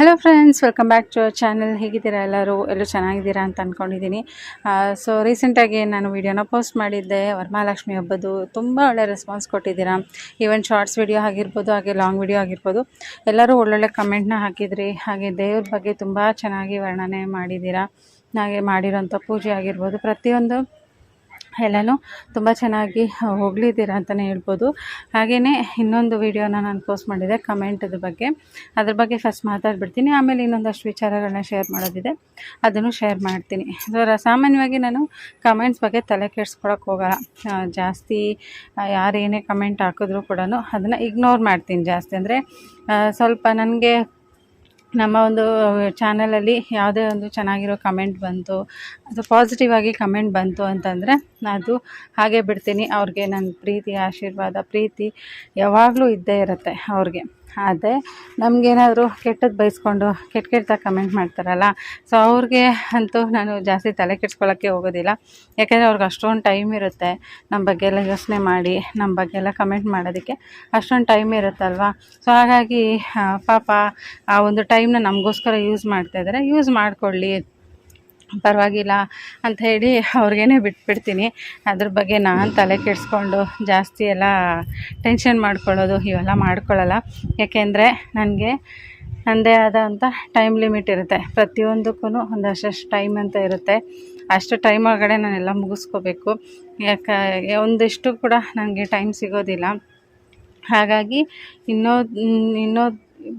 Hello friends welcome back to our channel ಹೇಗಿದ್ದೀರಾ ಎಲ್ಲರೂ? ಎಲ್ಲರೂ ಚೆನ್ನಾಗಿದ್ದೀರಾ ಅಂತ ಅಂದ್ಕೊಂಡಿದ್ದೀನಿ ಸೊ ರೀಸೆಂಟಾಗಿ ನಾನು ವೀಡಿಯೋನ ಪೋಸ್ಟ್ ಮಾಡಿದ್ದೆ. ವರಮಹಾಲಕ್ಷ್ಮಿ ಹಬ್ಬದ್ದು ತುಂಬ ಒಳ್ಳೆ ರೆಸ್ಪಾನ್ಸ್ ಕೊಟ್ಟಿದ್ದೀರಾ. ಈವನ್ ಶಾರ್ಟ್ಸ್ ವಿಡಿಯೋ ಆಗಿರ್ಬೋದು, ಹಾಗೆ ಲಾಂಗ್ ವೀಡಿಯೋ ಆಗಿರ್ಬೋದು. ಎಲ್ಲರೂ ಒಳ್ಳೊಳ್ಳೆ ಕಮೆಂಟ್ನ ಹಾಕಿದ್ರಿ. ಹಾಗೆ ದೇವ್ರ ಬಗ್ಗೆ ತುಂಬ ಚೆನ್ನಾಗಿ ವರ್ಣನೆ ಮಾಡಿದ್ದೀರಾ. ಹಾಗೆ ಮಾಡಿರೋಂಥ ಪೂಜೆ ಆಗಿರ್ಬೋದು. ಪ್ರತಿಯೊಂದು ಎಲ್ಲನೂ ತುಂಬ ಚೆನ್ನಾಗಿ ಹೊಗಳಿದ್ದೀರಾ ಅಂತಲೇ ಹೇಳ್ಬೋದು. ಹಾಗೆಯೇ ಇನ್ನೊಂದು ವಿಡಿಯೋನ ನಾನು ಪೋಸ್ಟ್ ಮಾಡಿದೆ ಕಮೆಂಟದ ಬಗ್ಗೆ. ಅದ್ರ ಬಗ್ಗೆ ಫಸ್ಟ್ ಮಾತಾಡ್ಬಿಡ್ತೀನಿ. ಆಮೇಲೆ ಇನ್ನೊಂದಷ್ಟು ವಿಚಾರಗಳನ್ನ ಶೇರ್ ಮಾಡೋದಿದೆ. ಅದನ್ನು ಶೇರ್ ಮಾಡ್ತೀನಿ. ಸೊ ಸಾಮಾನ್ಯವಾಗಿ ನಾನು ಕಮೆಂಟ್ಸ್ ಬಗ್ಗೆ ತಲೆ ಕೆಡ್ಸ್ಕೊಳಕ್ಕೆ ಹೋಗಲ್ಲ. ಜಾಸ್ತಿ ಯಾರೇನೇ ಕಮೆಂಟ್ ಹಾಕಿದ್ರು ಕೂಡ ಅದನ್ನು ಇಗ್ನೋರ್ ಮಾಡ್ತೀನಿ ಜಾಸ್ತಿ. ಅಂದರೆ ಸ್ವಲ್ಪ ನನಗೆ ನಮ್ಮ ಒಂದು ಚಾನಲಲ್ಲಿ ಯಾವುದೇ ಒಂದು ಚೆನ್ನಾಗಿರೋ ಕಮೆಂಟ್ ಬಂತು, ಅದು ಪಾಸಿಟಿವ್ ಆಗಿ ಕಮೆಂಟ್ ಬಂತು ಅಂತಂದರೆ ಅದು ಹಾಗೆ ಬಿಡ್ತೀನಿ. ಅವ್ರಿಗೆ ನನ್ನ ಪ್ರೀತಿ, ಆಶೀರ್ವಾದ, ಪ್ರೀತಿ ಯಾವಾಗಲೂ ಇದ್ದೇ ಇರುತ್ತೆ ಅವ್ರಿಗೆ. ಅದೇ, ನಮಗೇನಾದರೂ ಕೆಟ್ಟದ್ದು ಬಯಸ್ಕೊಂಡು ಕೆಟ್ಟ ಕೆಟ್ಟದಾಗ ಕಮೆಂಟ್ ಮಾಡ್ತಾರಲ್ಲ ಸೊ ಅವ್ರಿಗೆ ಅಂತೂ ನಾನು ಜಾಸ್ತಿ ತಲೆ ಕೆಡ್ಸ್ಕೊಳ್ಳೋಕ್ಕೆ ಹೋಗೋದಿಲ್ಲ. ಯಾಕೆಂದರೆ ಅವ್ರಿಗೆ ಅಷ್ಟೊಂದು ಟೈಮ್ ಇರುತ್ತೆ ನಮ್ಮ ಬಗ್ಗೆ ಎಲ್ಲ ಯೋಚನೆ ಮಾಡಿ ನಮ್ಮ ಬಗ್ಗೆ ಎಲ್ಲ ಕಮೆಂಟ್ ಮಾಡೋದಕ್ಕೆ ಅಷ್ಟೊಂದು ಟೈಮ್ ಇರುತ್ತಲ್ವ? ಸೊ ಹಾಗಾಗಿ ಪಾಪ ಆ ಒಂದು ಟೈಮ್ನ ನಮಗೋಸ್ಕರ ಯೂಸ್ ಮಾಡ್ತಾಯಿದ್ದಾರೆ ಯೂಸ್ ಮಾಡಿಕೊಳ್ಳಿ. ಪರವಾಗಿಲ್ಲ ಅಂತ ಹೇಳಿ ಅವ್ರಿಗೇನೆ ಬಿಟ್ಬಿಡ್ತೀನಿ. ಅದ್ರ ಬಗ್ಗೆ ನಾನು ತಲೆ ಕೆಡಿಸ್ಕೊಂಡು ಜಾಸ್ತಿ ಎಲ್ಲ ಟೆನ್ಷನ್ ಮಾಡ್ಕೊಳ್ಳೋದು ಇವೆಲ್ಲ ಮಾಡ್ಕೊಳ್ಳಲ್ಲ. ಯಾಕೆಂದರೆ ನನಗೆ ನನ್ನದೇ ಆದಂಥ ಟೈಮ್ ಲಿಮಿಟ್ ಇರುತ್ತೆ. ಪ್ರತಿಯೊಂದಕ್ಕೂ ಒಂದು ಅಷ್ಟು ಟೈಮ್ ಅಂತ ಇರುತ್ತೆ. ಅಷ್ಟು ಟೈಮ್ ಒಳಗಡೆ ನಾನೆಲ್ಲ ಮುಗಿಸ್ಕೋಬೇಕು. ಯಾಕೆ, ಒಂದಿಷ್ಟು ಕೂಡ ನನಗೆ ಟೈಮ್ ಸಿಗೋದಿಲ್ಲ. ಹಾಗಾಗಿ ಇನ್ನೋ ಇನ್ನೂ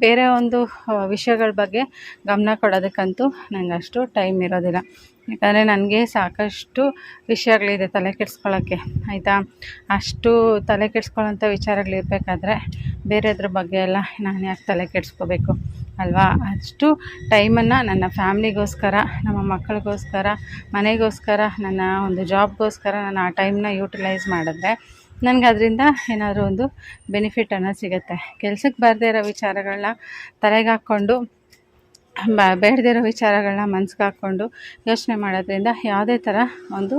ಬೇರೆ ಒಂದು ವಿಷಯಗಳ ಬಗ್ಗೆ ಗಮನ ಕೊಡೋದಕ್ಕಂತೂ ನಂಗೆ ಅಷ್ಟು ಟೈಮ್ ಇರೋದಿಲ್ಲ. ಯಾಕಂದರೆ ನನಗೆ ಸಾಕಷ್ಟು ವಿಷಯಗಳಿದೆ ತಲೆ ಕೆಡಿಸ್ಕೊಳ್ಳೋಕ್ಕೆ ಆಯಿತಾ? ಅಷ್ಟು ತಲೆ ಕೆಡಿಸ್ಕೊಳ್ಳೋಂಥ ವಿಚಾರಗಳಿರಬೇಕಾದ್ರೆ ಬೇರೆದ್ರ ಬಗ್ಗೆ ಎಲ್ಲ ನಾನು ಯಾಕೆ ತಲೆ ಕೆಡಿಸ್ಕೋಬೇಕು, ಅಲ್ವಾ? ಅಷ್ಟು ಟೈಮನ್ನು ನನ್ನ ಫ್ಯಾಮ್ಲಿಗೋಸ್ಕರ, ನಮ್ಮ ಮಕ್ಕಳಿಗೋಸ್ಕರ, ಮನೆಗೋಸ್ಕರ, ನನ್ನ ಒಂದು ಜಾಬ್ಗೋಸ್ಕರ ನಾನು ಆ ಟೈಮ್ನ ಯೂಟಿಲೈಸ್ ಮಾಡಿದ್ರೆ ನನಗೆ ಅದರಿಂದ ಏನಾದರೂ ಒಂದು ಬೆನಿಫಿಟ್ ಅನ್ನೋದು ಸಿಗುತ್ತೆ. ಕೆಲ್ಸಕ್ಕೆ ಬರದೇ ಇರೋ ವಿಚಾರಗಳನ್ನ ತಲೆಗೆ ಹಾಕ್ಕೊಂಡು ಬ, ಬೇಡದೇ ಇರೋ ವಿಚಾರಗಳನ್ನ ಮನ್ಸಿಗೆ ಹಾಕ್ಕೊಂಡು ಯೋಚನೆ ಮಾಡೋದ್ರಿಂದ ಯಾವುದೇ ಥರ ಒಂದು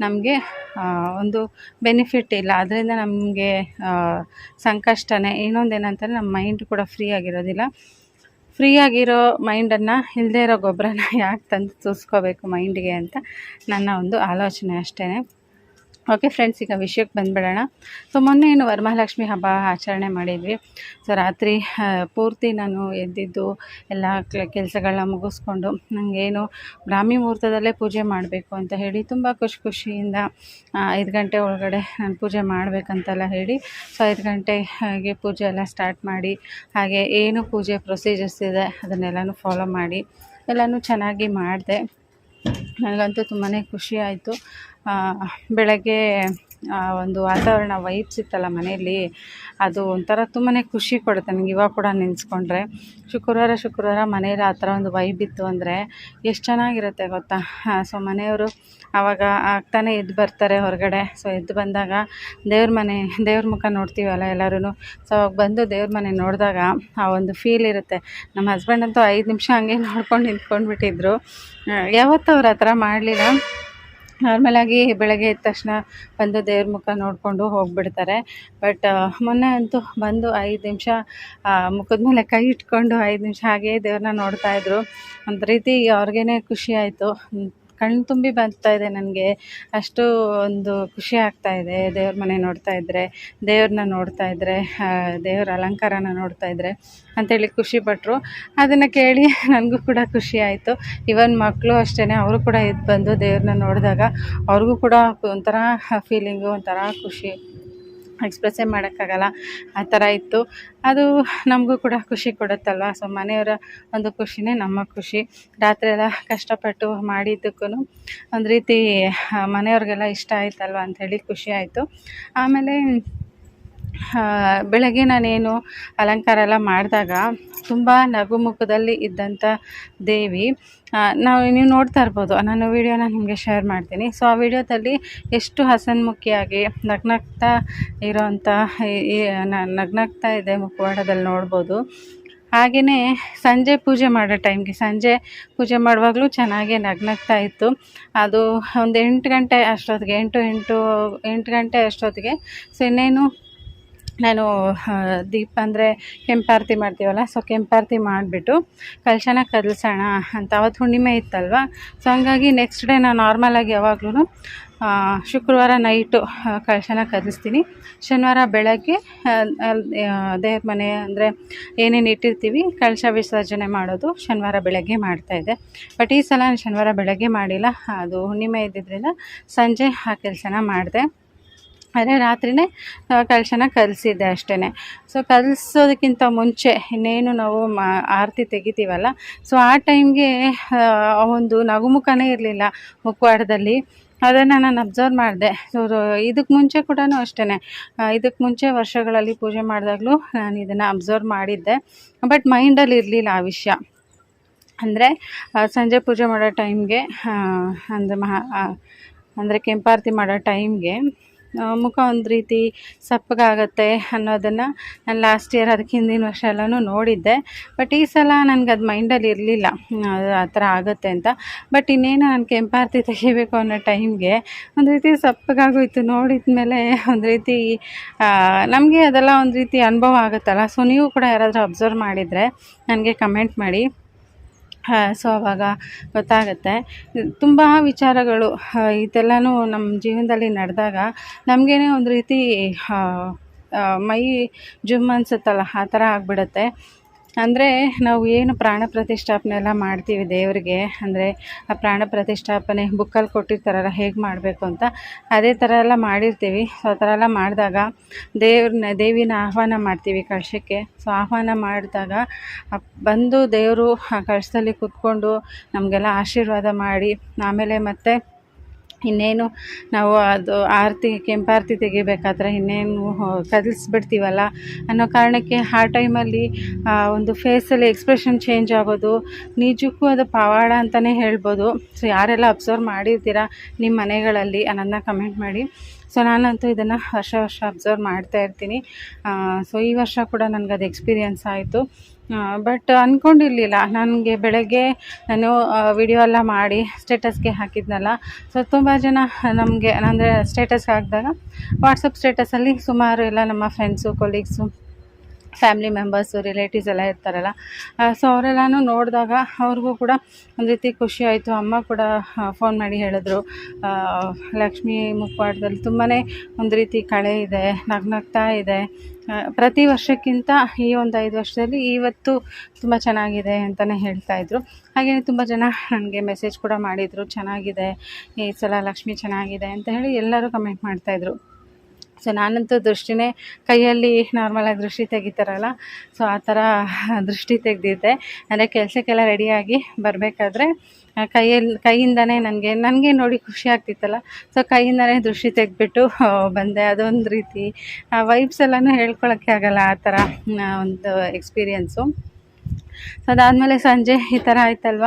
ನಮಗೆ ಒಂದು ಬೆನಿಫಿಟ್ ಇಲ್ಲ. ಅದರಿಂದ ನಮಗೆ ಸಂಕಷ್ಟನೇ ಇನ್ನೊಂದು ಏನಂತಂದರೆ ನಮ್ಮ ಮೈಂಡ್ ಕೂಡ ಫ್ರೀ ಆಗಿರೋದಿಲ್ಲ. ಫ್ರೀ ಆಗಿರೋ ಮೈಂಡನ್ನು ಇಲ್ಲದೇ ಇರೋ ಗೊಬ್ಬರನ ಯಾಕೆ ತಂದು ತೂಸ್ಕೋಬೇಕು ಮೈಂಡಿಗೆ ಅಂತ ನನ್ನ ಒಂದು ಆಲೋಚನೆ ಅಷ್ಟೇ ಓಕೆ ಫ್ರೆಂಡ್ಸ್ ಈಗ ವಿಷಯಕ್ಕೆ ಬಂದುಬಿಡೋಣ. ಸೊ ಮೊನ್ನೆ ಏನು ವರಮಹಾಲಕ್ಷ್ಮಿ ಹಬ್ಬ ಆಚರಣೆ ಮಾಡಿದ್ವಿ. ಸೊ ರಾತ್ರಿ ಪೂರ್ತಿ ನಾನು ಎದ್ದಿದ್ದು ಎಲ್ಲ ಕೆಲಸಗಳನ್ನ ಮುಗಿಸ್ಕೊಂಡು ನನಗೇನು ಬ್ರಾಹ್ಮಿ ಮುಹೂರ್ತದಲ್ಲೇ ಪೂಜೆ ಮಾಡಬೇಕು ಅಂತ ಹೇಳಿ ತುಂಬ ಖುಷಿ ಖುಷಿಯಿಂದ ಐದು ಗಂಟೆ ಒಳಗಡೆ ನಾನು ಪೂಜೆ ಮಾಡಬೇಕಂತೆಲ್ಲ ಹೇಳಿ, ಸೊ, ಐದು ಗಂಟೆಗೆ ಪೂಜೆ ಎಲ್ಲ ಸ್ಟಾರ್ಟ್ ಮಾಡಿ, ಹಾಗೆ ಏನು ಪೂಜೆ ಪ್ರೊಸೀಜರ್ಸ್ ಇದೆ ಅದನ್ನೆಲ್ಲನೂ ಫಾಲೋ ಮಾಡಿ, ಎಲ್ಲನೂ ಚೆನ್ನಾಗಿ ಮಾಡಿದೆ. ನನಗಂತೂ ತುಂಬಾ ಖುಷಿ ಆಯಿತು. ಬೆಳಗ್ಗೆ ಒಂದು ವಾತಾವರಣ ವೈಬ್ಸ್ ಇತ್ತಲ್ಲ ಮನೆಯಲ್ಲಿ, ಅದು ಒಂಥರ ತುಂಬಾ ಖುಷಿ ಕೊಡುತ್ತೆ. ನನಗೆ ಇವಾಗ ಕೂಡ ನೆನೆಸ್ಕೊಂಡ್ರೆ, ಶುಕ್ರವಾರ ಶುಕ್ರವಾರ ಮನೇಲಿ ಆ ಥರ ಒಂದು ವೈಬ್ ಇತ್ತು ಅಂದರೆ ಎಷ್ಟು ಚೆನ್ನಾಗಿರುತ್ತೆ ಗೊತ್ತಾ? ಸೊ ಮನೆಯವರು ಆವಾಗ ಆಗ್ತಾನೆ ಎದ್ದು ಬರ್ತಾರೆ ಹೊರಗಡೆ. ಸೊ ಎದ್ದು ಬಂದಾಗ ದೇವ್ರ ಮನೆ, ದೇವ್ರ ಮುಖ ನೋಡ್ತೀವಲ್ಲ ಎಲ್ಲರೂ ಸೊ ಅವಾಗ ಬಂದು ದೇವ್ರ ಮನೆ ನೋಡಿದಾಗ ಆ ಒಂದು ಫೀಲ್ ಇರುತ್ತೆ. ನಮ್ಮ ಹಸ್ಬೆಂಡ್ ಅಂತೂ ಐದು ನಿಮಿಷ ಹಂಗೆ ನೋಡ್ಕೊಂಡು ನಿಂತ್ಕೊಂಡ್ಬಿಟ್ಟಿದ್ರು. ಯಾವತ್ತೂ ಅವ್ರು ಆ ಥರ ಮಾಡಲಿಲ್ಲ. ನಾರ್ಮಲಾಗಿ ಬೆಳಗ್ಗೆ ಎದ್ದ ತಕ್ಷಣ ಬಂದು ದೇವ್ರ ಮುಖ ನೋಡಿಕೊಂಡು ಹೋಗಿಬಿಡ್ತಾರೆ. ಬಟ್ ಮೊನ್ನೆ ಅಂತೂ ಬಂದು ಐದು ನಿಮಿಷ ಮುಖದ ಮೇಲೆ ಕೈ ಇಟ್ಕೊಂಡು ಐದು ನಿಮಿಷ ಹಾಗೇ ದೇವ್ರನ್ನ ನೋಡ್ತಾಯಿದ್ರು ಒಂದು ರೀತಿ ಅವ್ರಿಗೇ ಖುಷಿ ಆಯಿತು. ಕಣ್ಣು ತುಂಬಿ ಬರ್ತಾ ಇದೆ ನನಗೆ. ಅಷ್ಟು ಒಂದು ಖುಷಿ ಆಗ್ತಾ ಇದೆ. ದೇವ್ರ ಮನೆ ನೋಡ್ತಾ ಇದ್ದರೆ ದೇವ್ರನ್ನ ನೋಡ್ತಾ ಇದ್ದರೆ ದೇವ್ರ ಅಲಂಕಾರನ ನೋಡ್ತಾ ಇದ್ದರೆ ಅಂತೇಳಿ ಖುಷಿಪಟ್ಟರು ಅದನ್ನು ಕೇಳಿ ನನಗೂ ಕೂಡ ಖುಷಿ ಆಯಿತು. ಇವನ್ ಮಕ್ಕಳು ಅಷ್ಟೇ ಅವರು ಕೂಡ ಇದ್ದು ಬಂದು ದೇವ್ರನ್ನ ನೋಡಿದಾಗ ಅವ್ರಿಗೂ ಕೂಡ ಒಂಥರ ಫೀಲಿಂಗು ಒಂಥರ ಖುಷಿ. ಎಕ್ಸ್ಪ್ರೆಸ್ಸೇ ಮಾಡೋಕ್ಕಾಗಲ್ಲ. ಆ ಥರ ಇತ್ತು. ಅದು ನಮಗೂ ಕೂಡ ಖುಷಿ ಕೊಡುತ್ತಲ್ವ? ಸೊ ಮನೆಯವರ ಒಂದು ಖುಷಿನೇ ನಮ್ಮ ಖುಷಿ. ರಾತ್ರಿ ಎಲ್ಲ ಕಷ್ಟಪಟ್ಟು ಮಾಡಿದ್ದಕ್ಕೂ ಒಂದು ರೀತಿ ಮನೆಯವ್ರಿಗೆಲ್ಲ ಇಷ್ಟ ಆಯ್ತಲ್ವ ಅಂಥೇಳಿ ಖುಷಿ ಆಯಿತು. ಆಮೇಲೆ ಬೆಳಗ್ಗೆ ನಾನೇನು ಅಲಂಕಾರ ಎಲ್ಲ ಮಾಡಿದಾಗ ತುಂಬ ನಗುಮುಖದಲ್ಲಿ ಇದ್ದಂಥ ದೇವಿ ನಾವು ನೀವು ನೋಡ್ತಾ ಇರ್ಬೋದು, ನಾನು ವೀಡಿಯೋನ ನಿಮಗೆ ಶೇರ್ ಮಾಡ್ತೀನಿ. ಸೊ ಆ ವಿಡಿಯೋದಲ್ಲಿ ಎಷ್ಟು ಹಸನ್ಮುಖಿಯಾಗಿ ನಗ್ನಗ್ತಾ ಇರೋವಂಥ ಈ ನಗ್ನಗ್ತಾ ಇದೆ ಮುಖವಾಡದಲ್ಲಿ ನೋಡ್ಬೋದು. ಹಾಗೆಯೇ ಸಂಜೆ ಪೂಜೆ ಮಾಡೋ ಟೈಮ್ಗೆ ಸಂಜೆ ಪೂಜೆ ಮಾಡುವಾಗಲೂ ಚೆನ್ನಾಗೇ ನಗ್ನಗ್ತಾ ಇತ್ತು. ಅದು ಒಂದು ಎಂಟು ಗಂಟೆ ಅಷ್ಟೊತ್ತಿಗೆ, ಎಂಟು ಎಂಟು ಎಂಟು ಗಂಟೆ ಅಷ್ಟೊತ್ತಿಗೆ, ಸೊ ಇನ್ನೇನು ನಾನು ದೀಪ ಅಂದರೆ ಕೆಂಪಾರತಿ ಮಾಡ್ತೀವಲ್ಲ ಸೊ ಕೆಂಪಾರತಿ ಮಾಡಿಬಿಟ್ಟು ಕಲಶನ ಕದಲ್ಸೋಣ ಅಂತ. ಅವತ್ತು ಹುಣ್ಣಿಮೆ ಇತ್ತಲ್ವ? ಸೊ ಹಂಗಾಗಿ ನೆಕ್ಸ್ಟ್ ಡೇ ನಾನು ನಾರ್ಮಲಾಗಿ ಯಾವಾಗ್ಲೂ ಶುಕ್ರವಾರ ನೈಟು ಕಳಶನ ಕದಲಿಸ್ತೀನಿ ಶನಿವಾರ ಬೆಳಗ್ಗೆ ದೇವ್ರ ಮನೆ ಅಂದರೆ ಏನೇನು ಇಟ್ಟಿರ್ತೀವಿ ಕಳಶ ವಿಸರ್ಜನೆ ಮಾಡೋದು ಶನಿವಾರ ಬೆಳಗ್ಗೆ ಮಾಡ್ತಾಯಿದ್ದೆ ಬಟ್ ಈ ಸಲ ನಾನು ಶನಿವಾರ ಬೆಳಗ್ಗೆ ಮಾಡಿಲ್ಲ. ಅದು ಹುಣ್ಣಿಮೆ ಇದ್ದಿದ್ದರಿಂದ ಸಂಜೆ ಆ ಕೆಲಸನ ಮಾಡಿದೆ. ಆದರೆ ರಾತ್ರಿನೇ ಕಲಶನ ಕಲಿಸಿದ್ದೆ ಅಷ್ಟೇ ಸೊ ಕಲಿಸೋದಕ್ಕಿಂತ ಮುಂಚೆ ಇನ್ನೇನು ನಾವು ಮಾ, ಆರತಿ ತೆಗಿತೀವಲ್ಲ ಸೊ ಆ ಟೈಮ್ಗೆ ಒಂದು ನಗುಮುಖನೇ ಇರಲಿಲ್ಲ ಮುಖವಾಡದಲ್ಲಿ ಅದನ್ನು ನಾನು ಅಬ್ಸರ್ವ್ ಮಾಡಿದೆ. ಸೊ ಇದಕ್ಕೆ ಮುಂಚೆ ಕೂಡ ಅಷ್ಟೇ ಇದಕ್ಕೆ ಮುಂಚೆ ವರ್ಷಗಳಲ್ಲಿ ಪೂಜೆ ಮಾಡಿದಾಗಲೂ ನಾನು ಇದನ್ನು ಅಬ್ಸರ್ವ್ ಮಾಡಿದ್ದೆ. ಬಟ್ ಮೈಂಡಲ್ಲಿ ಇರಲಿಲ್ಲ ಆ ವಿಷಯ. ಅಂದರೆ ಸಂಜೆ ಪೂಜೆ ಮಾಡೋ ಟೈಮ್ಗೆ ಅಂದರೆ ಮಹಾ ಅಂದರೆ ಕೆಂಪಾರತಿ ಮಾಡೋ ಟೈಮ್ಗೆ ಮುಖ ಒಂದು ರೀತಿ ಸಪ್ಪಗಾಗತ್ತೆ ಅನ್ನೋದನ್ನು ನಾನು ಲಾಸ್ಟ್ ಇಯರ್ ಅದಕ್ಕೆ ಹಿಂದಿನ ವರ್ಷ ಎಲ್ಲನೂ ನೋಡಿದ್ದೆ. ಬಟ್ ಈ ಸಲ ನನಗೆ ಅದು ಮೈಂಡಲ್ಲಿ ಇರಲಿಲ್ಲ, ಆ ಥರ ಆಗುತ್ತೆ ಅಂತ. ಬಟ್ ಇನ್ನೇನು ನಾನು ಕೆಂಪಾರ್ತಿ ತೆಗಿಬೇಕು ಅನ್ನೋ ಟೈಮ್ಗೆ ಒಂದು ರೀತಿ ಸಪ್ಪಗಾಗೋಯ್ತು ನೋಡಿದ ಮೇಲೆ ಒಂದು ರೀತಿ ನಮಗೆ ಅದೆಲ್ಲ ಒಂದು ರೀತಿ ಅನುಭವ ಆಗುತ್ತಲ್ಲ. ಸೊ ನೀವು ಕೂಡ ಯಾರಾದರೂ ಅಬ್ಸರ್ವ್ ಮಾಡಿದರೆ ನನಗೆ ಕಮೆಂಟ್ ಮಾಡಿ. ಸೊ ಆವಾಗ ಗೊತ್ತಾಗುತ್ತೆ. ತುಂಬ ವಿಚಾರಗಳು ಇದೆಲ್ಲನೂ ನಮ್ಮ ಜೀವನದಲ್ಲಿ ನಡೆದಾಗ ನಮಗೇನೆ ಒಂದು ರೀತಿ ಮೈ ಜುಮ್ ಅನ್ಸುತ್ತಲ್ಲ, ಆ ಥರ ಆಗಿಬಿಡುತ್ತೆ. ಅಂದರೆ ನಾವು ಏನು ಪ್ರಾಣ ಪ್ರತಿಷ್ಠಾಪನೆ ಎಲ್ಲ ಮಾಡ್ತೀವಿ ದೇವರಿಗೆ, ಅಂದರೆ ಆ ಪ್ರಾಣ ಪ್ರತಿಷ್ಠಾಪನೆ ಬುಕ್ಕಲ್ಲಿ ಕೊಟ್ಟಿರ್ತಾರಲ್ಲ ಹೇಗೆ ಮಾಡಬೇಕು ಅಂತ, ಅದೇ ಥರ ಎಲ್ಲ ಮಾಡಿರ್ತೀವಿ. ಸೊ ಆ ಥರ ಎಲ್ಲ ಮಾಡಿದಾಗ ದೇವ್ರನ್ನ ದೇವಿನ ಆಹ್ವಾನ ಮಾಡ್ತೀವಿ ಕಳಶಕ್ಕೆ ಸೊ ಆಹ್ವಾನ ಮಾಡಿದಾಗ ಬಂದು ದೇವರು ಆ ಕಳಶದಲ್ಲಿ ಕೂತ್ಕೊಂಡು ನಮಗೆಲ್ಲ ಆಶೀರ್ವಾದ ಮಾಡಿ, ಆಮೇಲೆ ಮತ್ತೆ ಇನ್ನೇನು ನಾವು ಅದು ಆರತಿ, ಕೆಂಪಾರತಿ ತೆಗಿಬೇಕಾದ್ರೆ ಇನ್ನೇನು ಕದಲಿಸ್ಬಿಡ್ತೀವಲ್ಲ ಅನ್ನೋ ಕಾರಣಕ್ಕೆ ಆ ಟೈಮಲ್ಲಿ ಒಂದು ಫೇಸಲ್ಲಿ ಎಕ್ಸ್ಪ್ರೆಷನ್ ಚೇಂಜ್ ಆಗೋದು, ನಿಜಕ್ಕೂ ಅದು ಪವಾಡ ಅಂತಲೇ ಹೇಳ್ಬೋದು. ಸೊ ಯಾರೆಲ್ಲ ಅಬ್ಸರ್ವ್ ಮಾಡಿರ್ತೀರ ನಿಮ್ಮ ಮನೆಗಳಲ್ಲಿ ಅನ್ನೋದನ್ನ ಕಮೆಂಟ್ ಮಾಡಿ. ಸೊ ನಾನಂತೂ ಇದನ್ನು ವರ್ಷ ವರ್ಷ ಅಬ್ಸರ್ವ್ ಮಾಡ್ತಾ ಇರ್ತೀನಿ. ಸೊ ಈ ವರ್ಷ ಕೂಡ ನನಗೆ ಅದು ಎಕ್ಸ್ಪೀರಿಯೆನ್ಸ್ ಆಯಿತು. ಬಟ್ ಅಂದ್ಕೊಂಡಿರಲಿಲ್ಲ ನನಗೆ ಬೆಳಗ್ಗೆ ನಾನು ವಿಡಿಯೋ ಎಲ್ಲ ಮಾಡಿ ಸ್ಟೇಟಸ್ಗೆ ಹಾಕಿದ್ನಲ್ಲ. ಸೊ ತುಂಬ ಜನ ನಮಗೆ, ಅಂದರೆ ಸ್ಟೇಟಸ್ಗೆ ಹಾಕಿದಾಗ ವಾಟ್ಸಪ್ ಸ್ಟೇಟಸಲ್ಲಿ ಸುಮಾರು ಎಲ್ಲ ನಮ್ಮ friends colleagues family members relatives ಎಲ್ಲ ಇರ್ತಾರಲ್ಲ. ಸೊ ಅವರೆಲ್ಲನೂ ನೋಡಿದಾಗ ಅವ್ರಿಗೂ ಕೂಡ ಒಂದು ರೀತಿ ಖುಷಿ ಆಯಿತು. ಅಮ್ಮ ಕೂಡ ಫೋನ್ ಮಾಡಿ ಹೇಳಿದ್ರು. ಲಕ್ಷ್ಮೀ ಮುಖವಾಡದಲ್ಲಿ ತುಂಬಾ ಒಂದು ರೀತಿ ಕಳೆ ಇದೆ ನಗ್ನಗ್ತಾ ಇದೆ. ಪ್ರತಿ ವರ್ಷಕ್ಕಿಂತ ಈ ಒಂದು ಐದು ವರ್ಷದಲ್ಲಿ ಇವತ್ತು ತುಂಬ ಚೆನ್ನಾಗಿದೆ ಅಂತಲೇ ಹೇಳ್ತಾಯಿದ್ರು ಹಾಗೆಯೇ ತುಂಬ ಜನ ನನಗೆ ಮೆಸೇಜ್ ಕೂಡ ಮಾಡಿದರು. ಚೆನ್ನಾಗಿದೆ, ಈ ಸಲ ಲಕ್ಷ್ಮಿ ಚೆನ್ನಾಗಿದೆ ಅಂತ ಹೇಳಿ ಎಲ್ಲರೂ ಕಮೆಂಟ್ ಮಾಡ್ತಾಯಿದ್ರು ಸೊ ನಾನಂತೂ ದೃಷ್ಟಿನೇ ಕೈಯಲ್ಲಿ ನಾರ್ಮಲಾಗಿ ದೃಷ್ಟಿ ತೆಗಿತಾರಲ್ಲ ಸೊ ಆ ಥರ ದೃಷ್ಟಿ ತೆಗೆದಿದ್ದೆ. ಅಂದರೆ ಕೆಲಸಕ್ಕೆಲ್ಲ ರೆಡಿಯಾಗಿ ಬರಬೇಕಾದ್ರೆ ಕೈಯಲ್ಲಿ, ಕೈಯಿಂದನೇ ನನಗೆ ನನಗೆ ನೋಡಿ ಖುಷಿ ಆಗ್ತಿತ್ತಲ್ಲ ಸೊ ಕೈಯಿಂದನೇ ದೃಷ್ಟಿ ತೆಗೆದ್ಬಿಟ್ಟು ಬಂದೆ. ಅದೊಂದು ರೀತಿ ವೈಬ್ಸ್ ಎಲ್ಲನೂ ಹೇಳ್ಕೊಳ್ಳೋಕ್ಕೆ ಆಗಲ್ಲ ಆ ಥರ ಒಂದು ಎಕ್ಸ್ಪೀರಿಯೆನ್ಸು ಸೊ ಅದಾದಮೇಲೆ ಸಂಜೆ ಈ ಥರ ಆಯ್ತಲ್ವ?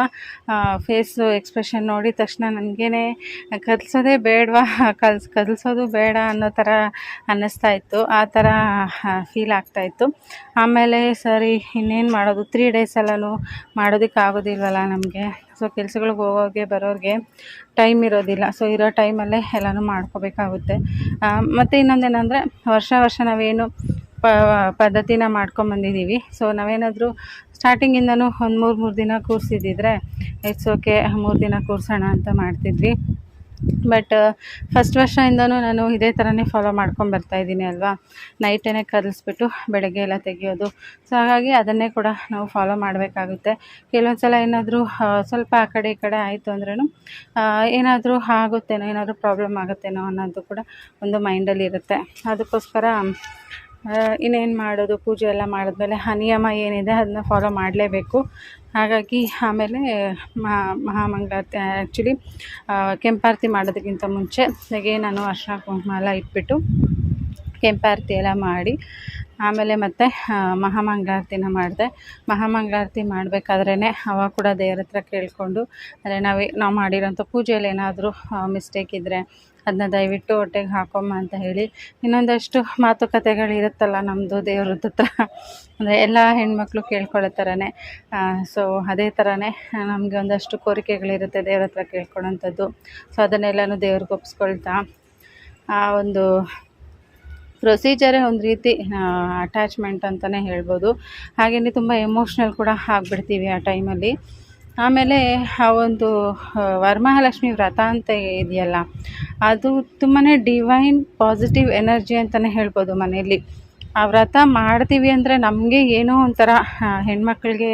ಫೇಸು ಎಕ್ಸ್ಪ್ರೆಷನ್ ನೋಡಿದ ತಕ್ಷಣ ನನಗೇ ಕಲಿಸೋದೇ ಬೇಡವಾ? ಕಲ್ಸ್ ಕಲಿಸೋದು ಬೇಡ ಅನ್ನೋ ಥರ ಅನ್ನಿಸ್ತಾ ಇತ್ತು. ಆ ಥರ ಫೀಲ್ ಆಗ್ತಾಯಿತ್ತು ಆಮೇಲೆ ಸರಿ, ಇನ್ನೇನು ಮಾಡೋದು? ತ್ರೀ ಡೇಸಲ್ಲೂ ಎಲ್ಲನೂ ಮಾಡೋದಕ್ಕೆ ಆಗೋದಿಲ್ವಲ್ಲ ನಮಗೆ. ಸೊ ಕೆಲ್ಸಗಳಿಗೆ ಹೋಗೋರಿಗೆ, ಬರೋರಿಗೆ ಟೈಮ್ ಇರೋದಿಲ್ಲ. ಸೊ ಇರೋ ಟೈಮಲ್ಲೇ ಎಲ್ಲನೂ ಮಾಡ್ಕೋಬೇಕಾಗುತ್ತೆ. ಮತ್ತು ಇನ್ನೊಂದೇನೆಂದರೆ ವರ್ಷ ವರ್ಷ ನಾವೇನು ಪದ್ಧತಿನ ಮಾಡ್ಕೊಂಬಂದಿದ್ದೀವಿ ಸೊ ನಾವೇನಾದರೂ ಸ್ಟಾರ್ಟಿಂಗಿಂದನೂ ಒಂದು ಮೂರು ಮೂರು ದಿನ ಕೂರಿಸಿದ್ದಿದ್ರೆ ಇಟ್ಸ್ ಓಕೆ ಮೂರು ದಿನ ಕೂರಿಸೋಣ ಅಂತ ಮಾಡ್ತಿದ್ವಿ. ಬಟ್ ಫಸ್ಟ್ ವರ್ಷದಿಂದನೂ ನಾನು ಇದೇ ಥರನೇ ಫಾಲೋ ಮಾಡ್ಕೊಂಡು ಬರ್ತಾಯಿದ್ದೀನಿ ಅಲ್ವಾ? ನೈಟೇ ಕಲಿಸ್ಬಿಟ್ಟು ಬೆಳಗ್ಗೆ ಎಲ್ಲ ತೆಗೆಯೋದು. ಸೊ ಹಾಗಾಗಿ ಅದನ್ನೇ ಕೂಡ ನಾವು ಫಾಲೋ ಮಾಡಬೇಕಾಗುತ್ತೆ. ಕೆಲವೊಂದು ಸಲ ಏನಾದರೂ ಸ್ವಲ್ಪ ಆ ಕಡೆ ಈ ಕಡೆ ಆಯಿತು ಅಂದ್ರೂ ಏನಾದರೂ ಆಗುತ್ತೇನೋ, ಏನಾದರೂ ಪ್ರಾಬ್ಲಮ್ ಆಗುತ್ತೇನೋ ಅನ್ನೋದು ಕೂಡ ಒಂದು ಮೈಂಡಲ್ಲಿ ಇರುತ್ತೆ. ಅದಕ್ಕೋಸ್ಕರ ಇನ್ನೇನು ಮಾಡೋದು? ಪೂಜೆ ಎಲ್ಲ ಮಾಡಿದ್ಮೇಲೆ ಆ ನಿಯಮ ಏನಿದೆ ಅದನ್ನ ಫಾಲೋ ಮಾಡಲೇಬೇಕು. ಹಾಗಾಗಿ ಆಮೇಲೆ ಮಹಾ, ಮಹಾಮಂಗಳಾರತಿ ಆ್ಯಕ್ಚುಲಿ ಕೆಂಪಾರತಿ ಮಾಡೋದಕ್ಕಿಂತ ಮುಂಚೆ ಹಾಗೆ ನಾನು ಅರ್ಶಿನ ಕುಂಕುಮ ಎಲ್ಲ ಇಟ್ಬಿಟ್ಟು ಕೆಂಪಾರತಿ ಎಲ್ಲ ಮಾಡಿ, ಆಮೇಲೆ ಮತ್ತೆ ಮಹಾಮಂಗಳಾರತಿನ ಮಾಡಿದೆ. ಮಹಾಮಂಗಳಾರತಿ ಮಾಡಬೇಕಾದ್ರೇ ಅವಾಗ ಕೂಡ ದೇವ್ರ ಹತ್ರ ಕೇಳಿಕೊಂಡು ಅಂದರೆ ನಾವೇ, ನಾವು ಮಾಡಿರೋಂಥ ಪೂಜೆಯಲ್ಲಿ ಏನಾದರೂ ಮಿಸ್ಟೇಕ್ ಇದ್ದರೆ ಅದನ್ನ ದಯವಿಟ್ಟು ಹೊಟ್ಟೆಗೆ ಹಾಕೊಮ್ಮ ಅಂತ ಹೇಳಿ. ಇನ್ನೊಂದಷ್ಟು ಮಾತುಕತೆಗಳಿರುತ್ತಲ್ಲ ನಮ್ಮದು ದೇವ್ರದ್ದು ಹತ್ರ. ಅಂದರೆ ಎಲ್ಲ ಹೆಣ್ಮಕ್ಳು ಕೇಳ್ಕೊಳ್ಳೋ ಥರನೇ ಸೊ ಅದೇ ಥರನೇ ನಮಗೆ ಒಂದಷ್ಟು ಕೋರಿಕೆಗಳಿರುತ್ತೆ ದೇವ್ರ ಹತ್ರ ಕೇಳ್ಕೊಳ್ಳೋಂಥದ್ದು. ಸೊ ಅದನ್ನೆಲ್ಲನೂ ದೇವ್ರಿಗೆ ಒಪ್ಪಿಸ್ಕೊಳ್ತಾ ಆ ಒಂದು ಪ್ರೊಸೀಜರೇ ಒಂದು ರೀತಿ ಅಟ್ಯಾಚ್ಮೆಂಟ್ ಅಂತಲೇ ಹೇಳ್ಬೋದು. ಹಾಗೆಯೇ ತುಂಬ ಎಮೋಷ್ನಲ್ ಕೂಡ ಆಗಿಬಿಡ್ತೀವಿ ಆ ಟೈಮಲ್ಲಿ ಆಮೇಲೆ ಆ ಒಂದು ವರಮಹಾಲಕ್ಷ್ಮಿ ವ್ರತ ಅಂತ ಇದೆಯಲ್ಲ, ಅದು ತುಂಬಾ ಡಿವೈನ್ ಪಾಸಿಟಿವ್ ಎನರ್ಜಿ ಅಂತಲೇ ಹೇಳ್ಬೋದು ಮನೆಯಲ್ಲಿ. ಆ ವ್ರತ ಮಾಡ್ತೀವಿ ಅಂದರೆ ನಮಗೆ ಏನೋ ಒಂಥರ ಹೆಣ್ಮಕ್ಳಿಗೆ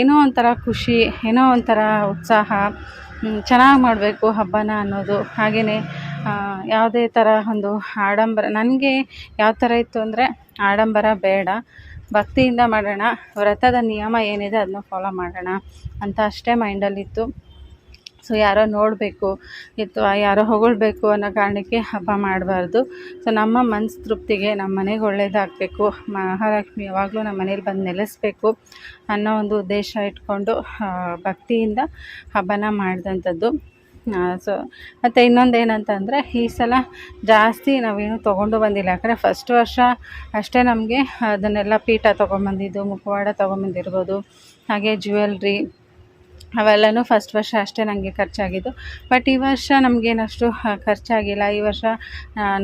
ಏನೋ ಒಂಥರ ಖುಷಿ, ಏನೋ ಒಂಥರ ಉತ್ಸಾಹ ಚೆನ್ನಾಗಿ ಮಾಡಬೇಕು ಹಬ್ಬನ ಅನ್ನೋದು. ಹಾಗೆಯೇ ಯಾವುದೇ ಥರ ಒಂದು ಆಡಂಬರ, ನನಗೆ ಯಾವ ಥರ ಇತ್ತು ಅಂದರೆ ಆಡಂಬರ ಬೇಡ. ಭಕ್ತಿಯಿಂದ ಮಾಡೋಣ. ವ್ರತದ ನಿಯಮ ಏನಿದೆ ಅದನ್ನ ಫಾಲೋ ಮಾಡೋಣ ಅಂತ ಅಷ್ಟೇ ಮೈಂಡಲ್ಲಿತ್ತು ಸೊ ಯಾರೋ ನೋಡಬೇಕು, ಅಥವಾ ಯಾರೋ ಹೊಗಳ್ಬೇಕು ಅನ್ನೋ ಕಾರಣಕ್ಕೆ ಹಬ್ಬ ಮಾಡಬಾರ್ದು. ಸೊ ನಮ್ಮ ಮನಸ್ಸು ತೃಪ್ತಿಗೆ ನಮ್ಮ ಮನೆಗೆ ಒಳ್ಳೇದಾಗಬೇಕು. ಮಹಾಲಕ್ಷ್ಮಿ ಯಾವಾಗಲೂ ನಮ್ಮ ಮನೇಲಿ ಬಂದು ನೆಲೆಸಬೇಕು ಅನ್ನೋ ಒಂದು ಉದ್ದೇಶ ಇಟ್ಕೊಂಡು ಭಕ್ತಿಯಿಂದ ಹಬ್ಬನ ಮಾಡಿದಂಥದ್ದು. ಸೊ ಮತ್ತು ಇನ್ನೊಂದು ಏನಂತಂದರೆ, ಈ ಸಲ ಜಾಸ್ತಿ ನಾವೇನು ತೊಗೊಂಡು ಬಂದಿಲ್ಲ. ಯಾಕಂದರೆ ಫಸ್ಟ್ ವರ್ಷ ಅಷ್ಟೇ ನಮಗೆ ಅದನ್ನೆಲ್ಲ ಪೀಠ ತೊಗೊಂಬಂದಿದ್ದು, ಮುಖವಾಡ ತೊಗೊಂಬಂದಿರ್ಬೋದು, ಹಾಗೆ ಜ್ಯುವೆಲ್ರಿ ಅವೆಲ್ಲನೂ ಫಸ್ಟ್ ವರ್ಷ ಅಷ್ಟೇ ನನಗೆ ಖರ್ಚಾಗಿದ್ದು. ಬಟ್ ಈ ವರ್ಷ ನಮಗೇನಷ್ಟು ಖರ್ಚಾಗಿಲ್ಲ. ಈ ವರ್ಷ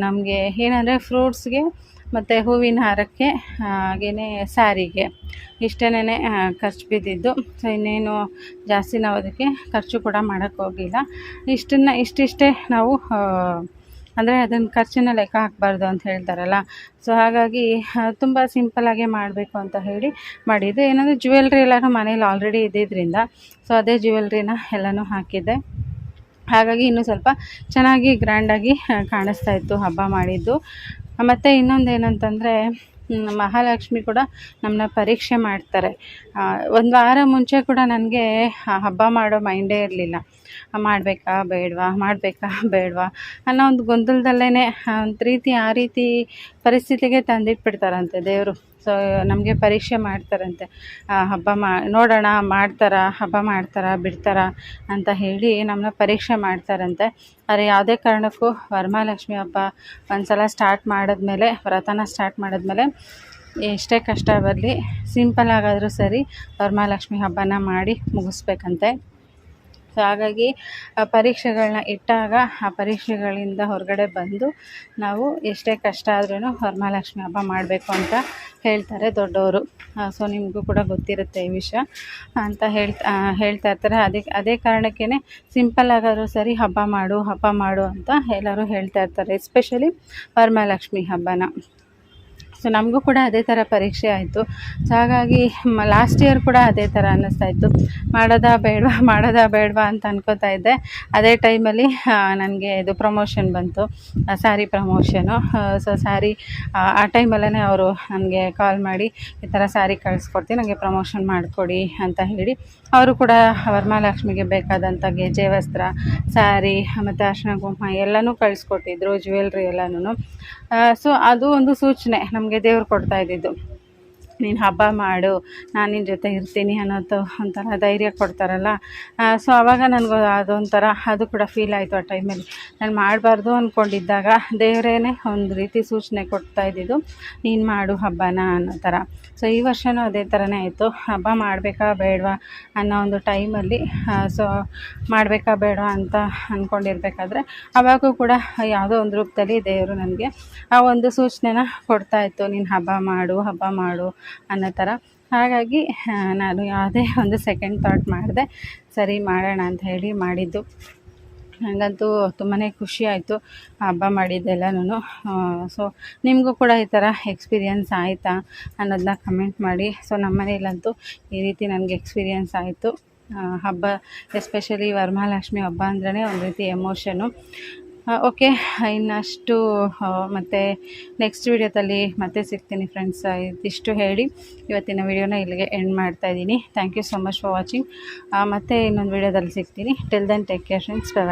ನಮಗೆ ಏನಂದರೆ ಫ್ರೂಟ್ಸ್ಗೆ ಮತ್ತು ಹೂವಿನ ಹಾರಕ್ಕೆ ಹಾಗೆಯೇ ಸಾರಿಗೆ. ಇಷ್ಟೇನೆ ಖರ್ಚು ಬಿದ್ದಿದ್ದು. ಸೊ ಇನ್ನೇನು ಜಾಸ್ತಿ ನಾವು ಅದಕ್ಕೆ ಖರ್ಚು ಕೂಡ ಮಾಡೋಕ್ಕೆ ಹೋಗಿಲ್ಲ. ಇಷ್ಟನ್ನು, ಇಷ್ಟಿಷ್ಟೇ ನಾವು ಅಂದರೆ ಅದನ್ನು ಖರ್ಚನ್ನ ಲೆಕ್ಕ ಹಾಕಬಾರ್ದು ಅಂತ ಹೇಳ್ತಾರಲ್ಲ. ಸೊ ಹಾಗಾಗಿ ತುಂಬ ಸಿಂಪಲ್ಲಾಗೆ ಮಾಡಬೇಕು ಅಂತ ಹೇಳಿ ಮಾಡಿದ್ದು. ಏನಂದರೆ ಜ್ಯುವೆಲ್ರಿ ಎಲ್ಲರೂ ಮನೇಲಿ ಆಲ್ರೆಡಿ ಇದ್ದಿದ್ದರಿಂದ ಸೊ ಅದೇ ಜ್ಯುವೆಲ್ರಿನ ಎಲ್ಲನೂ ಹಾಕಿದ್ದೆ. ಹಾಗಾಗಿ ಇನ್ನೂ ಸ್ವಲ್ಪ ಚೆನ್ನಾಗಿ ಗ್ರ್ಯಾಂಡಾಗಿ ಕಾಣಿಸ್ತಾ ಇತ್ತು, ಹಬ್ಬ ಮಾಡಿದ್ದು. ಮತ್ತು ಇನ್ನೊಂದು ಏನಂತಂದರೆ ಮಹಾಲಕ್ಷ್ಮಿ ಕೂಡ ನಮ್ಮನ್ನ ಪರೀಕ್ಷೆ ಮಾಡ್ತಾರೆ. ಒಂದು ವಾರ ಮುಂಚೆ ಕೂಡ ನನಗೆ ಹಬ್ಬ ಮಾಡೋ ಮೈಂಡೇ ಇರಲಿಲ್ಲ. ಮಾಡಬೇಕಾ ಬೇಡವಾ ಮಾಡಬೇಕಾ ಬೇಡವಾ ಅನ್ನೋ ಒಂದು ಗೊಂದಲದಲ್ಲೇ ಒಂದು ರೀತಿ ಆ ರೀತಿ ಪರಿಸ್ಥಿತಿಗೆ ತಂದಿಟ್ಬಿಡ್ತಾರಂತೆ ದೇವರು. ಸೊ ನಮಗೆ ಪರೀಕ್ಷೆ ಮಾಡ್ತಾರಂತೆ. ಹಬ್ಬ ಮಾ, ನೋಡೋಣ, ಮಾಡ್ತಾರಾ, ಹಬ್ಬ ಮಾಡ್ತಾರಾ, ಬಿಡ್ತಾರಾ ಅಂತ ಹೇಳಿ ನಮ್ಮನ್ನ ಪರೀಕ್ಷೆ ಮಾಡ್ತಾರಂತೆ. ಆದರೆ ಯಾವುದೇ ಕಾರಣಕ್ಕೂ ವರಮಹಾಲಕ್ಷ್ಮಿ ಹಬ್ಬ ಒಂದು ಸಲ ಸ್ಟಾರ್ಟ್ ಮಾಡಿದ್ಮೇಲೆ, ವ್ರತನ ಸ್ಟಾರ್ಟ್ ಮಾಡಿದ್ಮೇಲೆ ಎಷ್ಟೇ ಕಷ್ಟ ಬರಲಿ ಸಿಂಪಲ್ ಆಗಾದರೂ ಸರಿ ವರಮಹಾಲಕ್ಷ್ಮಿ ಹಬ್ಬನ ಮಾಡಿ ಮುಗಿಸ್ಬೇಕಂತೆ. ಸೊ ಹಾಗಾಗಿ, ಆ ಪರೀಕ್ಷೆಗಳನ್ನ ಇಟ್ಟಾಗ ಆ ಪರೀಕ್ಷೆಗಳಿಂದ ಹೊರಗಡೆ ಬಂದು ನಾವು ಎಷ್ಟೇ ಕಷ್ಟ ಆದ್ರೂ ವರಮಹಾಲಕ್ಷ್ಮಿ ಹಬ್ಬ ಮಾಡಬೇಕು ಅಂತ ಹೇಳ್ತಾರೆ ದೊಡ್ಡವರು. ಸೊ ನಿಮಗೂ ಕೂಡ ಗೊತ್ತಿರುತ್ತೆ ಈ ವಿಷಯ ಅಂತ ಹೇಳ್ತಾ ಹೇಳ್ತಾ ಇರ್ತಾರೆ. ಅದೇ ಅದೇ ಕಾರಣಕ್ಕೇ ಸಿಂಪಲ್ ಆಗಾದರೂ ಸರಿ ಹಬ್ಬ ಮಾಡು ಹಬ್ಬ ಮಾಡು ಅಂತ ಎಲ್ಲರೂ ಹೇಳ್ತಾ ಇರ್ತಾರೆ ಎಸ್ಪೆಷಲಿ ವರಮಹಾಲಕ್ಷ್ಮಿ ಹಬ್ಬನ. ಸೊ ನಮಗೂ ಕೂಡ ಅದೇ ಥರ ಪರೀಕ್ಷೆ ಆಯಿತು. ಸೊ ಹಾಗಾಗಿ ಲಾಸ್ಟ್ ಇಯರ್ ಕೂಡ ಅದೇ ಥರ ಅನ್ನಿಸ್ತಾ ಇತ್ತು. ಮಾಡೋದಾ ಬೇಡವಾ ಮಾಡೋದಾ ಬೇಡವಾ ಅಂತ ಅನ್ಕೋತಾ ಇದ್ದೆ. ಅದೇ ಟೈಮಲ್ಲಿ ನನಗೆ ಇದು ಪ್ರಮೋಷನ್ ಬಂತು. ಸ್ಯಾರಿ ಪ್ರಮೋಷನು ಸೊ ಸ್ಯಾರಿ ಆ ಟೈಮಲ್ಲೇ ಅವರು ನನಗೆ ಕಾಲ್ ಮಾಡಿ, ಈ ಥರ ಸ್ಯಾರಿ ಕಳಿಸ್ಕೊಡ್ತೀನಿ ನನಗೆ ಪ್ರಮೋಷನ್ ಮಾಡಿಕೊಡಿ ಅಂತ ಹೇಳಿ. ಅವರು ಕೂಡ ವರಮಹಾಲಕ್ಷ್ಮಿಗೆ ಬೇಕಾದಂಥ ಗೆಜೆ, ವಸ್ತ್ರ ಸ್ಯಾರಿ ಮತ್ತು ಅರ್ಶನ ಕುಂಕುಮ ಎಲ್ಲನೂ ಕಳಿಸ್ಕೊಟ್ಟಿದ್ರು ಜ್ಯುವೆಲ್ರಿ ಎಲ್ಲನೂ ಸೊ ಅದು ಒಂದು ಸೂಚನೆ ನಮಗೆ ದೇವ್ರು ಕೊಡ್ತಾ ಇದ್ದಿದ್ದು. ನೀನು ಹಬ್ಬ ಮಾಡು, ನಾನು ನಿನ್ನ ಜೊತೆ ಇರ್ತೀನಿ ಅನ್ನೋದು ಒಂಥರ ಧೈರ್ಯ ಕೊಡ್ತಾರಲ್ಲ. ಸೊ ಆವಾಗ ನನಗೂ ಅದೊಂಥರ, ಅದು ಕೂಡ ಫೀಲ್ ಆಯಿತು ಆ ಟೈಮಲ್ಲಿ ನಾನು ಮಾಡಬಾರ್ದು ಅಂದ್ಕೊಂಡಿದ್ದಾಗ ದೇವರೇನೆ ಒಂದು ರೀತಿ ಸೂಚನೆ ಕೊಡ್ತಾ ಇದ್ದಿದ್ದು, ನೀನು ಮಾಡು ಹಬ್ಬನ ಅನ್ನೋ ಥರ. ಸೊ ಈ ವರ್ಷವೂ ಅದೇ ಥರನೇ ಆಯಿತು. ಹಬ್ಬ ಮಾಡಬೇಕಾ ಬೇಡವಾ ಅನ್ನೋ ಒಂದು ಟೈಮಲ್ಲಿ ಸೊ ಮಾಡಬೇಕಾ ಬೇಡವಾ ಅಂತ ಅಂದ್ಕೊಂಡಿರ್ಬೇಕಾದ್ರೆ ಅವಾಗೂ ಕೂಡ ಯಾವುದೋ ಒಂದು ರೂಪದಲ್ಲಿ ದೇವರು ನನಗೆ ಆ ಒಂದು ಸೂಚನೆನ ಕೊಡ್ತಾ ಇತ್ತು. ನೀನು ಹಬ್ಬ ಮಾಡು ಹಬ್ಬ ಮಾಡು ಅನ್ನೋ ಥರ. ಹಾಗಾಗಿ ನಾನು ಯಾವುದೇ ಒಂದು ಸೆಕೆಂಡ್ ಥಾಟ್ ಮಾಡಿದೆ, ಸರಿ ಮಾಡೋಣ ಅಂತ ಹೇಳಿ ಮಾಡಿದ್ದು. ನನಗಂತೂ ತುಂಬಾ ಖುಷಿ ಆಯಿತು ಹಬ್ಬ ಮಾಡಿದ್ದೆಲ್ಲನೂ ಸೊ ನಿಮಗೂ ಕೂಡ ಈ ಥರ ಎಕ್ಸ್ಪೀರಿಯನ್ಸ್ ಆಯಿತಾ ಅನ್ನೋದನ್ನ ಕಮೆಂಟ್ ಮಾಡಿ. ಸೊ ನಮ್ಮ ಮನೇಲಂತೂ ಈ ರೀತಿ ನನಗೆ ಎಕ್ಸ್ಪೀರಿಯನ್ಸ್ ಆಯಿತು. ಹಬ್ಬ ಎಸ್ಪೆಷಲಿ ವರಮಹಾಲಕ್ಷ್ಮಿ ಹಬ್ಬ ಅಂದ್ರೇ ಒಂದು ರೀತಿ ಎಮೋಷನು ಓಕೆ. ಇನ್ನಷ್ಟು ಮತ್ತು ನೆಕ್ಸ್ಟ್ ವಿಡಿಯೋದಲ್ಲಿ ಮತ್ತೆ ಸಿಗ್ತೀನಿ ಫ್ರೆಂಡ್ಸ್ ಇದಿಷ್ಟು ಹೇಳಿ. ಇವತ್ತಿನ ವಿಡಿಯೋನ ಇಲ್ಲಿಗೆ ಎಂಡ್ ಮಾಡ್ತಾ ಇದ್ದೀನಿ. Thank you so much for watching ಮತ್ತೆ ಇನ್ನೊಂದು ವಿಡಿಯೋದಲ್ಲಿ ಸಿಗ್ತೀನಿ. Till then take care friends bye